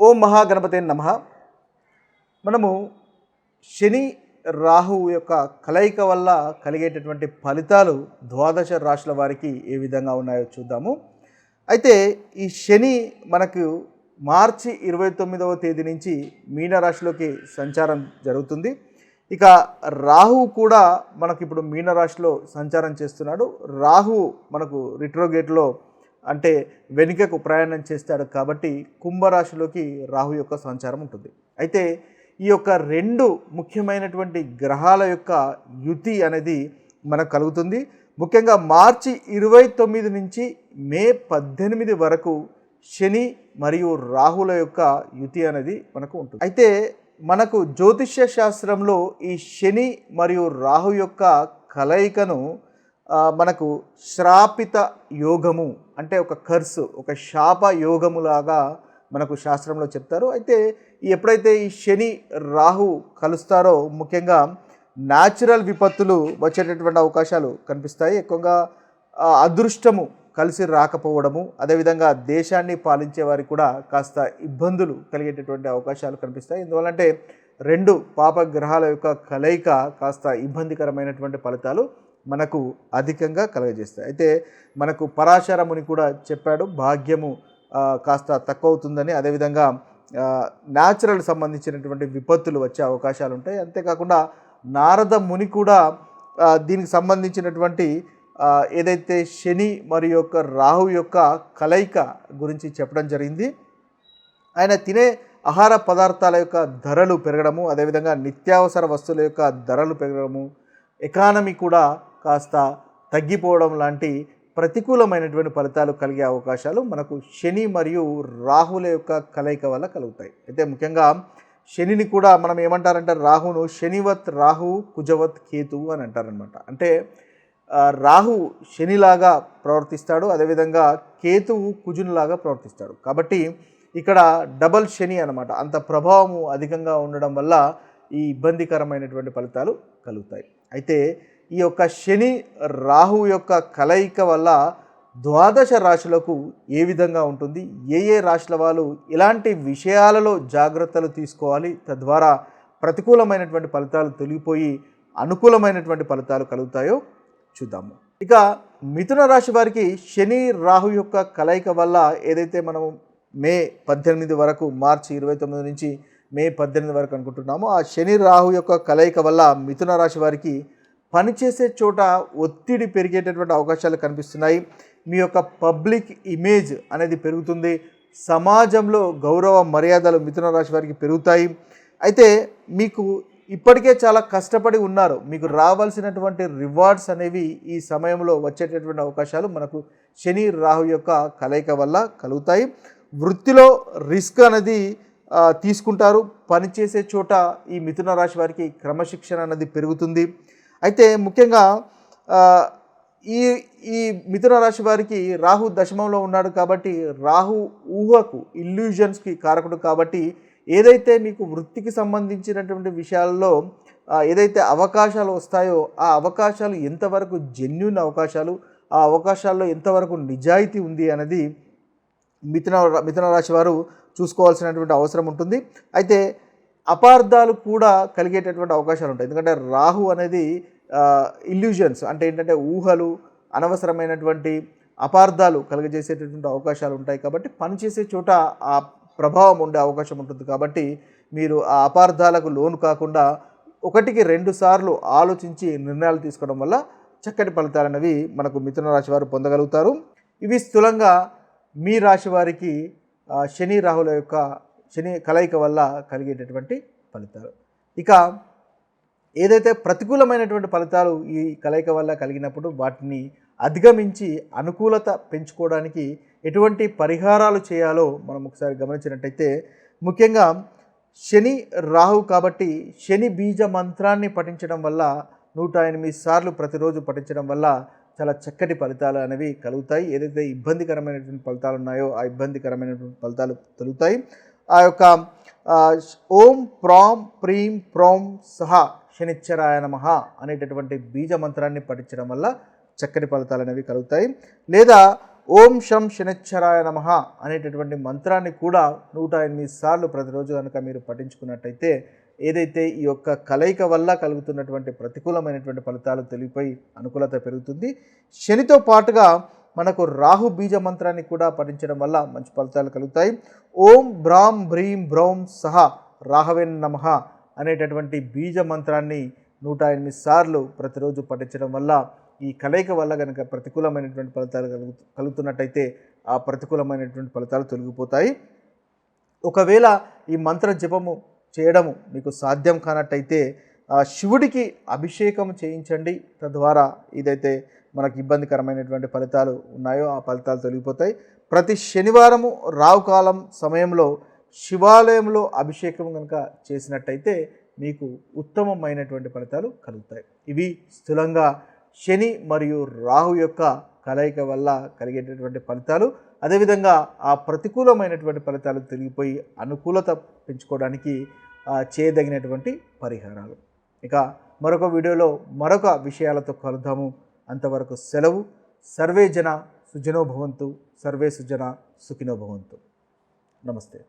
ఓం మహాగణపతే నమ. మనము శని రాహువు యొక్క కలయిక వల్ల కలిగేటటువంటి ఫలితాలు ద్వాదశ రాశుల వారికి ఏ విధంగా ఉన్నాయో చూద్దాము. అయితే ఈ శని మనకు మార్చి ఇరవై తొమ్మిదవ తేదీ నుంచి మీనరాశిలోకి సంచారం జరుగుతుంది. ఇక రాహువు కూడా మనకి ఇప్పుడు మీనరాశిలో సంచారం చేస్తున్నాడు. రాహువు మనకు రిట్రోగేట్లో అంటే వెనుకకు ప్రయాణం చేస్తాడు కాబట్టి కుంభరాశిలోకి రాహు యొక్క సంచారం ఉంటుంది. అయితే ఈ యొక్క రెండు ముఖ్యమైనటువంటి గ్రహాల యొక్క యుతి అనేది మనకు కలుగుతుంది. ముఖ్యంగా మార్చి ఇరవై తొమ్మిది నుంచి మే పద్దెనిమిది వరకు శని మరియు రాహుల యొక్క యుతి అనేది మనకు ఉంటుంది. అయితే మనకు జ్యోతిష్య శాస్త్రంలో ఈ శని మరియు రాహు యొక్క కలయికను మనకు శ్రాపిత యోగము అంటే ఒక కర్సు ఒక శాప యోగములాగా మనకు శాస్త్రంలో చెప్తారు. అయితే ఎప్పుడైతే ఈ శని రాహు కలుస్తారో ముఖ్యంగా న్యాచురల్ విపత్తులు వచ్చేటటువంటి అవకాశాలు కనిపిస్తాయి. ఎక్కువగా అదృష్టము కలిసి రాకపోవడము అదేవిధంగా దేశాన్ని పాలించే వారికి కూడా కాస్త ఇబ్బందులు కలిగేటటువంటి అవకాశాలు కనిపిస్తాయి. ఎందువల్లంటే రెండు పాప గ్రహాల యొక్క కలయిక కాస్త ఇబ్బందికరమైనటువంటి ఫలితాలు మనకు అధికంగా కలగజేస్తాయి. అయితే మనకు పరాశరముని కూడా చెప్పాడు భాగ్యము కాస్త తక్కువ అవుతుందని అదేవిధంగా న్యాచురల్ సంబంధించినటువంటి విపత్తులు వచ్చే అవకాశాలు ఉంటాయి. అంతేకాకుండా నారద ముని కూడా దీనికి సంబంధించినటువంటి ఏదైతే శని మరియు యొక్క రాహు యొక్క కలయిక గురించి చెప్పడం జరిగింది. ఆయన తినే ఆహార పదార్థాల యొక్క ధరలు పెరగడము అదేవిధంగా నిత్యావసర వస్తువుల యొక్క ధరలు పెరగడము ఎకానమీ కూడా కాస్త తగ్గిపోవడం లాంటి ప్రతికూలమైనటువంటి ఫలితాలు కలిగే అవకాశాలు మనకు శని మరియు రాహుల యొక్క కలయిక వల్ల కలుగుతాయి. అయితే ముఖ్యంగా శనిని కూడా మనం ఏమంటారంటే రాహును శనివత్ రాహు కుజవత్ కేతు అని అంటారనమాట అంటే రాహు శనిలాగా ప్రవర్తిస్తాడు అదేవిధంగా కేతువు కుజునిలాగా ప్రవర్తిస్తాడు. కాబట్టి ఇక్కడ డబల్ శని అనమాట అంత ప్రభావము అధికంగా ఉండడం వల్ల ఈ ఇబ్బందికరమైనటువంటి ఫలితాలు కలుగుతాయి. అయితే ఈ యొక్క శని రాహు యొక్క కలయిక వల్ల ద్వాదశ రాశులకు ఏ విధంగా ఉంటుంది? ఏ ఏ రాశుల వాళ్ళు ఇలాంటి విషయాలలో జాగ్రత్తలు తీసుకోవాలి? తద్వారా ప్రతికూలమైనటువంటి ఫలితాలు తొలగిపోయి అనుకూలమైనటువంటి ఫలితాలు కలుగుతాయో చూద్దాము. ఇక మిథున రాశి వారికి శని రాహు యొక్క కలయిక వల్ల ఏదైతే మనం మే పద్దెనిమిది వరకు మార్చి ఇరవై తొమ్మిది నుంచి మే పద్దెనిమిది వరకు అనుకుంటున్నాము. ఆ శని రాహు యొక్క కలయిక వల్ల మిథున రాశి వారికి పనిచేసే చోట ఒత్తిడి పెరిగేటటువంటి అవకాశాలు కనిపిస్తున్నాయి. మీ యొక్క పబ్లిక్ ఇమేజ్ అనేది పెరుగుతుంది. సమాజంలో గౌరవ మర్యాదలు మిథున రాశి వారికి పెరుగుతాయి. అయితే మీకు ఇప్పటికే చాలా కష్టపడి ఉన్నారు. మీకు రావాల్సినటువంటి రివార్డ్స్ అనేవి ఈ సమయంలో వచ్చేటటువంటి అవకాశాలు మనకు శని రాహు యొక్క కలయిక వల్ల కలుగుతాయి. వృత్తిలో రిస్క్ అనేది తీసుకుంటారు. పనిచేసే చోట ఈ మిథున రాశి వారికి క్రమశిక్షణ అనేది పెరుగుతుంది. అయితే ముఖ్యంగా ఈ ఈ మిథున రాశి వారికి రాహు దశమంలో ఉన్నాడు కాబట్టి రాహు ఊహకు ఇల్యూజన్స్కి కారకుడు కాబట్టి ఏదైతే మీకు వృత్తికి సంబంధించినటువంటి విషయాల్లో ఏదైతే అవకాశాలు వస్తాయో ఆ అవకాశాలు ఎంతవరకు జెన్యున్ అవకాశాలు ఆ అవకాశాల్లో ఎంతవరకు నిజాయితీ ఉంది అనేది మిథున మిథున రాశి వారు చూసుకోవాల్సినటువంటి అవసరం ఉంటుంది. అయితే అపార్థాలు కూడా కలిగేటటువంటి అవకాశాలు ఉంటాయి. ఎందుకంటే రాహు అనేది ఇల్యూజన్స్ అంటే ఏంటంటే ఊహలు అనవసరమైనటువంటి అపార్థాలు కలుగజేసేటటువంటి అవకాశాలు ఉంటాయి కాబట్టి పనిచేసే చోట ఆ ప్రభావం ఉండే అవకాశం ఉంటుంది. కాబట్టి మీరు ఆ అపార్థాలకు లోను కాకుండా ఒకటికి రెండు సార్లు ఆలోచించి నిర్ణయాలు తీసుకోవడం వల్ల చక్కటి ఫలితాలు అనేవి మనకు మిథున రాశి వారు పొందగలుగుతారు. ఇవి స్థూలంగా మీ రాశి వారికి శని రాహుల యొక్క శని కలయిక వల్ల కలిగేటటువంటి ఫలితాలు. ఇక ఏదైతే ప్రతికూలమైనటువంటి ఫలితాలు ఈ కలయిక వల్ల కలిగినప్పుడు వాటిని అధిగమించి అనుకూలత పెంచుకోవడానికి ఎటువంటి పరిహారాలు చేయాలో మనం ఒకసారి గమనించినట్టయితే ముఖ్యంగా శని రాహు కాబట్టి శని బీజ మంత్రాన్ని పఠించడం వల్ల నూట ఎనిమిది సార్లు ప్రతిరోజు పఠించడం వల్ల చాలా చక్కటి ఫలితాలు అనేవి కలుగుతాయి. ఏదైతే ఇబ్బందికరమైనటువంటి ఫలితాలు ఉన్నాయో ఆ ఇబ్బందికరమైనటువంటి ఫలితాలు తొలుగుతాయి. ఆ యొక్క ఓం ప్రాం ప్రీం ప్రోం సహ శనిచ్చరాయ నమః అనేటటువంటి బీజ మంత్రాన్ని పఠించడం వల్ల చక్కటి ఫలితాలు అనేవి కలుగుతాయి. లేదా ఓం శం శనిచ్చరాయ నమ అనేటటువంటి మంత్రాన్ని కూడా నూట ఎనిమిది సార్లు ప్రతిరోజు కనుక మీరు పఠించుకున్నట్టయితే ఏదైతే ఈ యొక్క కలయిక వల్ల కలుగుతున్నటువంటి ప్రతికూలమైనటువంటి ఫలితాలు తెలిగిపోయి అనుకూలత పెరుగుతుంది. శనితో పాటుగా మనకు రాహు బీజ మంత్రాన్ని కూడా పఠించడం వల్ల మంచి ఫలితాలు కలుగుతాయి. ఓం భ్రాం భ్రీం భ్రౌం సహ రాహవెన్ నమః అనేటటువంటి బీజ మంత్రాన్ని నూట ఎనిమిది సార్లు ప్రతిరోజు పఠించడం వల్ల ఈ కలయిక వల్ల కనుక ప్రతికూలమైనటువంటి ఫలితాలు కలుగు కలుగుతున్నట్టయితే ఆ ప్రతికూలమైనటువంటి ఫలితాలు తొలగిపోతాయి. ఒకవేళ ఈ మంత్ర జపము చేయడము మీకు సాధ్యం కానట్టయితే ఆ శివుడికి అభిషేకం చేయించండి. తద్వారా ఇదైతే మనకు ఇబ్బందికరమైనటువంటి ఫలితాలు ఉన్నాయో ఆ ఫలితాలు తొలగిపోతాయి. ప్రతి శనివారము రావుకాలం సమయంలో శివాలయంలో అభిషేకం కనుక చేసినట్టయితే మీకు ఉత్తమమైనటువంటి ఫలితాలు కలుగుతాయి. ఇవి స్థూలంగా శని మరియు రాహు యొక్క కలయిక వల్ల కలిగేటటువంటి ఫలితాలు. అదేవిధంగా ఆ ప్రతికూలమైనటువంటి ఫలితాలు తిరిగిపోయి అనుకూలత పెంచుకోవడానికి చేయదగినటువంటి పరిహారాలు. ఇక మరొక వీడియోలో మరొక విషయాలతో కలుద్దాము. అంతవరకు సెలవు. సర్వే జన సుజనోభవంతు సర్వే సుజన సుఖినో భవంతు. నమస్తే.